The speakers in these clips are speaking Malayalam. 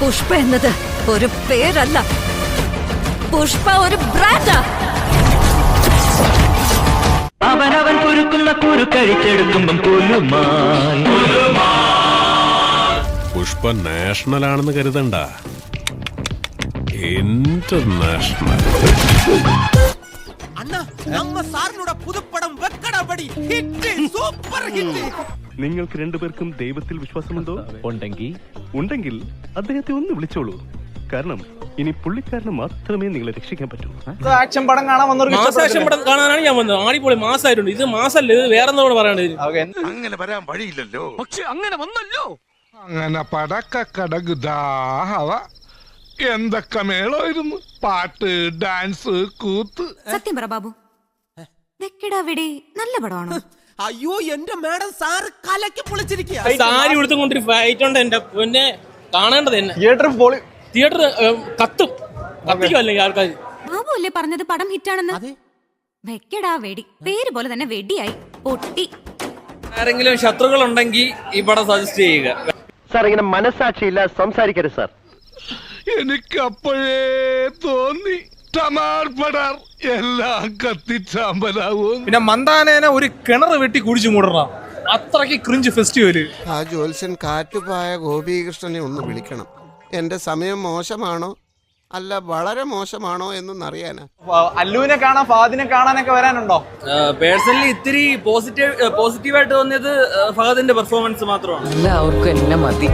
പുഷ്പ എന്നത് ഒരു പേരല്ല. പുഷ്പ ഒരു ബ്രാൻഡാ. അവനവൻ കുരുക്കുന്ന കുരുക്കഴിച്ചെടുക്കുമ്പം കുലുമായി പുഷ്പ നാഷണൽ ആണെന്ന് കരുതണ്ട. ഇന്റർനാഷണൽ. അണ്ണ നമ്മ സാറിനോട് പുതുപ്പടം വെക്കടപടി ഹിറ്റ് സൂപ്പർ ഹിറ്റ്. നിങ്ങൾക്ക് രണ്ടുപേർക്കും ദൈവത്തിൽ വിശ്വാസമുണ്ടോ? ഉണ്ടെങ്കിൽ ഉണ്ടെങ്കിൽ അദ്ദേഹത്തെ ഒന്ന് വിളിച്ചോളൂ. കാരണം ഇനി പുള്ളിക്കാരന് മാത്രമേ നിങ്ങളെ രക്ഷിക്കാൻ പറ്റൂ. ആക്ഷൻ പടം കാണാൻ വന്നൊരു മാസാക്ഷൻ പടം കാണാനാണ് ഞാൻ വന്നത്. ആടിപൊളി മാസമായിട്ടുണ്ട് ഇത് മാസല്ല? ഇത് വേറെ എന്തോ? പറയണ്ടത് അങ്ങനെ വരാൻ വഴിയില്ലല്ലോ. അങ്ങനെ പടക്ക കടകുദാഹവ എന്തൊക്കെ മേളായിരുന്നു പാട്ട് ഡാൻസ് കൂത്ത്. സത്യം പറ ബാബു. നല്ല പടമാണോ? അയ്യോ എന്റെ മാഡം സാർ കലക്കി പൊളിച്ചിരിക്കുക സാരി ഉടുത്തുകൊണ്ടൊരു ഫൈറ്റ് ഉണ്ട് എന്റെ പിന്നെ. കാണേണ്ടത് എന്നെ. തിയേറ്റർ പോളി തിയേറ്റർ കത്തും. കത്തിക്കും അല്ലെങ്കിൽ ആൾക്കാർ ബാബു അല്ലേ പറഞ്ഞത്? പടം ഹിറ്റാണെന്ന് വെക്കടാ വെടി. പേര് പോലെ തന്നെ വെടിയായി. പൊട്ടി. ആരെങ്കിലും ശത്രുക്കൾ ഉണ്ടെങ്കിൽ ഈ പടം സജസ്റ്റ് ചെയ്യുക. സാർ ഇങ്ങനെ മനസാക്ഷിയില്ല സംസാരിക്കരുത് സാർ. എനിക്ക് അപ്പോഴേ തോന്നി എല്ലാം കത്തിച്ചാമ്പലാവും. പിന്നെ മന്ദാനേനെ ഒരു കിണർ വെട്ടി കുടിച്ചു മൂടണം. അത്രയ്ക്ക് ക്രിഞ്ച് ഫെസ്റ്റിവൽ ആ ജ്യോത്സ്യൻ കാറ്റുപായ ഗോപീകൃഷ്ണനെ ഒന്ന് വിളിക്കണം. എന്റെ സമയം മോശമാണോ? അല്ല വളരെ മോശമാണോ എന്നൊന്നറിയാനാ. അല്ലുവിനെ കാണാൻ ഫാദിനെ കാണാനൊക്കെ വരാനുണ്ടോ? പേഴ്സണലി ഇത്തിരി പോസിറ്റീവ് പോസിറ്റീവായിട്ട് തോന്നിയത് ഫഹദിന്റെ പെർഫോമൻസ് മാത്രമാണ്. എല്ലാവർക്കും എന്നെ മതി.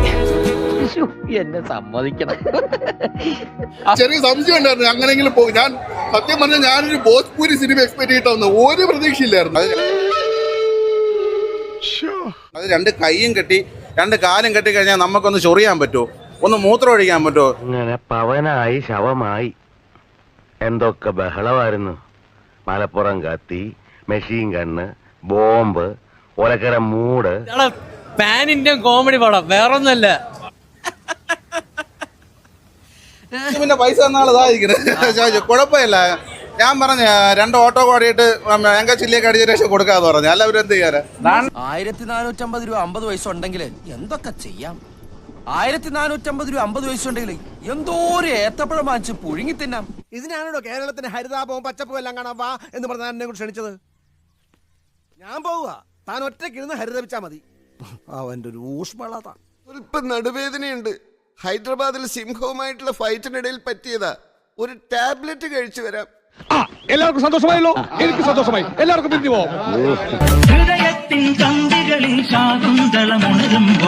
എന്നെ സമ്മതിക്കണം. ചെറിയ സംശയം ഉണ്ടായിരുന്നു. അങ്ങനെങ്കിലും പോകും ഞാൻ സത്യം പറഞ്ഞാൽ ഞാനൊരു ഭോജ്പൂരി സിനിമ എക്സ്പെക്ട് ചെയ്തിട്ട് വന്നു ഒരു പ്രതീക്ഷയില്ലായിരുന്നു. അത് അത് രണ്ട് കൈയും കെട്ടി രണ്ട് കാലും കെട്ടി കഴിഞ്ഞാൽ നമുക്കൊന്ന് ചൊറിയാൻ പറ്റുമോ? ഒന്ന് മൂത്രം ഒഴിക്കാൻ പറ്റുമോ? അങ്ങനെ പവനായി ശവമായി. എന്തൊക്കെ ബഹളമായിരുന്നു. മലപ്പുറം കത്തി മെഷീൻ കണ്ണ് ബോംബ് ഒലക്കര മൂട്. പാൻ കോമഡി പടം. വേറൊന്നല്ല പിന്നെ പൈസ ഇതായിരിക്കുന്നത് കുഴപ്പമില്ല. ഞാൻ പറഞ്ഞ രണ്ട് ഓട്ടോ കോടിയിട്ട് ഞങ്ങൾ ചില്ലിയൊക്കെ അടിച്ച രക്ഷ കൊടുക്കാന്ന് പറഞ്ഞു. അല്ല അവരെന്ത് ചെയ്യാറ് ആയിരത്തി നാനൂറ്റമ്പത് രൂപ അമ്പത് വയസ്സുണ്ടെങ്കിൽ എന്തൊക്കെ ചെയ്യാം? ആയിരത്തി നാനൂറ്റമ്പത് രൂപ അമ്പത് വയസ്സുണ്ടെങ്കിൽ എന്തോ ഒരു ഏത്തപ്പഴം വാങ്ങിച്ച് പുഴുങ്ങി തിന്നാം? ഇതിനാണോ കേരളത്തിന് ഹരിതാപവും പച്ചപ്പും എല്ലാം കാണാൻ വാ എന്ന് പറഞ്ഞാൽ എന്നെ കൂടി ക്ഷണിച്ചത്? ഞാൻ പോവുക. താൻ ഒറ്റയ്ക്കിരുന്ന് ഹരിതപിച്ചാ മതി. അവന്റെ ഒരു ഊഷ്മളത. ഒരു നടുവേദനയുണ്ട്. ഹൈദരാബാദിൽ സിംഹവുമായിട്ടുള്ള ഫൈറ്റിനിടയിൽ പറ്റിയതാ. ഒരു ടാബ്ലറ്റ് കഴിച്ചു വരാം. എല്ലാവർക്കും സന്തോഷമായല്ലോ? എനിക്ക് സന്തോഷമായി. എല്ലാവർക്കും പോവാം. ഹൃദയത്തിൻ കന്തികളിൽ ശാകുന്തളമുണരുമ്പോൾ